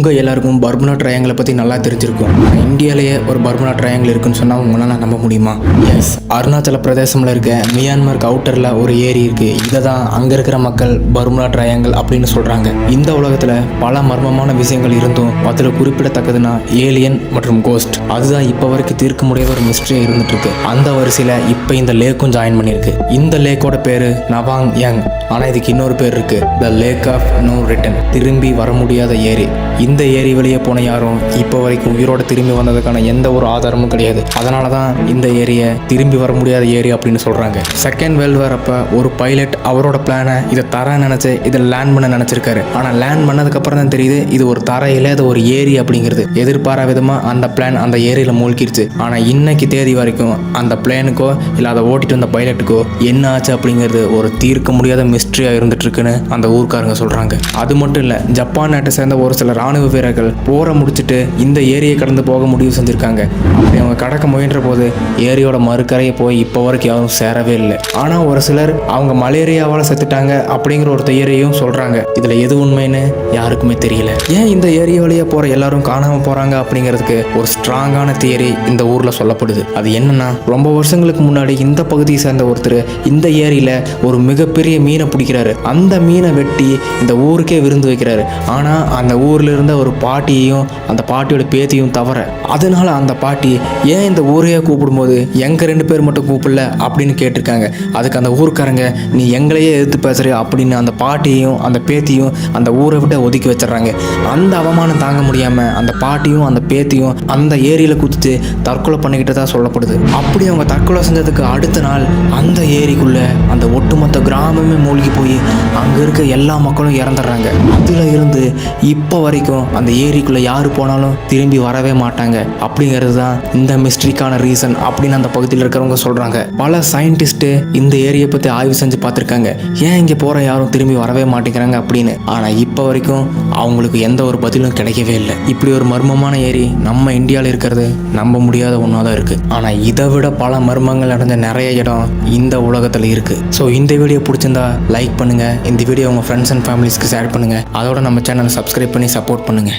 உங்கள் எல்லாருக்கும் பர்முனா ட்ரையாங்கிளை பற்றி நல்லா தெரிஞ்சிருக்கும். ஆனா, இந்தியாவிலேயே ஒரு பர்முனா ட்ரையாங்கிள் இருக்குன்னு சொன்னால் உங்களால் நம்ப முடியுமா? எஸ் அருணாச்சல பிரதேசமில் இருக்க மியான்மருக்கு அவுட்டரில் ஒரு ஏரி இருக்குது இதை தான் அங்கே இருக்கிற மக்கள் பர்முனா ட்ரையாங்கிள் அப்படின்னு சொல்கிறாங்க இந்த உலகத்தில் பல மர்மமான விஷயங்கள் இருந்தும் அதில் குறிப்பிடத்தக்கதுன்னா ஏலியன் மற்றும் கோஸ்ட் அதுதான் இப்போ வரைக்கும் தீர்க்க முடியாத ஒரு மிஸ்ட்ரியாக இருந்துட்டு இருக்கு அந்த வரிசையில் இப்போ இந்த லேக்கும் ஜாயின் பண்ணியிருக்கு. இந்த லேக்கோட பேர் நவாங் யங். ஆனால் இதுக்கு இன்னொரு பேர் இருக்குது the lake of no return திரும்பி வர முடியாத ஏரி. இந்த ஏரி வழியே போன யாரும் இப்போ வரைக்கும் உயிரோட திரும்பி வந்ததுக்கான எந்த ஒரு ஆதாரமும் கிடையாது. அதனால தான் இந்த ஏரியை திரும்பி வர முடியாத ஏரி அப்படின்னு சொல்கிறாங்க செகண்ட் வேர்ல்டு வார் ஒரு பைலட் அவரோட பிளானை இதை தர நினச்சி இதை லேண்ட் பண்ண நினச்சிருக்காரு. ஆனால் லேண்ட் பண்ணதுக்கப்புறம் தான் தெரியுது இது ஒரு தர இல்லாத ஒரு ஏரி அப்படிங்கிறது. எதிர்பாரா விதமாக அந்த பிளான் அந்த ஏரியில் மூழ்கிருச்சு. ஆனால் இன்னைக்கு தேதி வரைக்கும் அந்த பிளேனுக்கோ இல்லை அதை ஓட்டிட்டு வந்த பைலட்டுக்கோ என்ன ஆச்சு அப்படிங்கிறது ஒரு தீர்க்க முடியாத மிஸ்ட்ரியாக இருந்துட்டு இருக்குன்னு அந்த ஊர்க்காரங்க சொல்கிறாங்க அது மட்டும் இல்லை ஜப்பான் நாட்டை சேர்ந்த ஒரு சில ராணுவ வீரர்கள் போரை முடிச்சுட்டு இந்த ஏரியை கடந்து போக முடிவு செஞ்சுருக்காங்க. அப்படி அவங்க கடக்க முயன்ற போது ஏரியோட மறுக்கரையை போய் இப்போ வரைக்கும் யாரும் சேரவே இல்லை. ஆனால் ஒரு சிலர் அவங்க மலேரியாவால் செத்துட்டாங்க அப்படிங்கிற ஒரு தியரியும் சொல்கிறாங்க இதில் எது உண்மைன்னு யாருக்குமே தெரியல. ஏன் இந்த ஏரியா வழியாக போகிற எல்லாரும் காணாமல் போகிறாங்க அப்படிங்கிறதுக்கு ஒரு ஸ்ட்ராங்கான தியரி இந்த ஊரில் சொல்லப்படுது. அது என்னன்னா ரொம்ப வருஷங்களுக்கு முன்னாடி இந்த பகுதியை சேர்ந்த ஒருத்தர் இந்த ஏரியில் ஒரு மிகப்பெரிய மீனை பிடிக்கிறாரு. அந்த மீனை வெட்டி இந்த ஊருக்கே விருந்து வைக்கிறாரு. ஆனால் அந்த ஊரில் இருந்த ஒரு பாட்டியையும் அந்த பாட்டியோட பேத்தியும் தவிர அதனால அந்த பாட்டி ஏன் இந்த ஊரையே கூப்பிடும்போது எங்கள் ரெண்டு பேர் மட்டும் கூப்பிடல? அப்படின்னு கேட்டிருக்காங்க. அதுக்கு அந்த ஊருக்காரங்க நீ எங்களையே எதிர்த்து பேசுகிற அப்படின்னு அந்த பாட்டியையும் அந்த பேத்தியும் அந்த ஊரை விட்டு ஒதுக்கி வச்சிடுறாங்க. அந்த அவமானம் தாங்க முடியாமல் அந்த பாட்டியும் அந்த பேத்தியும் அந்த ஏரியில் குதித்து தற்கொலை பண்ணிக்கிட்டதா சொல்லப்படுது. அப்படி அவங்க தற்கொலை செஞ்சதுக்கு அடுத்த நாள் அந்த ஏரிக்குள்ளே அந்த ஒட்டுமொத்த கிராமமே மூழ்கி போய் அங்கே இருக்க எல்லா மக்களும் இறந்துடுறாங்க. அதில் இருந்து இப்போ வரைக்கும் அந்த ஏரிக்குள்ள யார் போனாலும் திரும்பி வரவே மாட்டாங்க. அப்படிங்கிறது தான் இந்த மிஸ்ட்ரிக்கான ரீசன் அப்படின்னு அந்த பகுதியில் இருக்கிறவங்க சொல்றாங்க. பல சயின்டிஸ்ட்டு இந்த ஏரியை பற்றி ஆய்வு செஞ்சு பார்த்துருக்காங்க. ஏன் இங்கே போகிற யாரும் திரும்பி வரவே மாட்டேங்கிறாங்க அப்படின்னு. ஆனால் இப்போ வரைக்கும் அவங்களுக்கு எந்த ஒரு பதிலும் கிடைக்கவே இல்லை. இப்படி ஒரு மர்மமான ஏரி நம்ம இந்தியாவில் இருக்கிறது நம்ப முடியாத ஒன்றா தான் இருக்குது ஆனால் இதை விட பல மர்மங்கள் நடந்த நிறைய இடம் இந்த உலகத்தில் இருக்குது ஸோ இந்த வீடியோ பிடிச்சிருந்தா லைக் பண்ணுங்க. இந்த வீடியோ உங்கள் ஃப்ரெண்ட்ஸ் அண்ட் ஃபேமிலிஸ்க்கு ஷேர் பண்ணுங்க. அதோட நம்ம சேனலை சப்ஸ்கிரைப் பண்ணி சப்போர்ட் பண்ணுங்க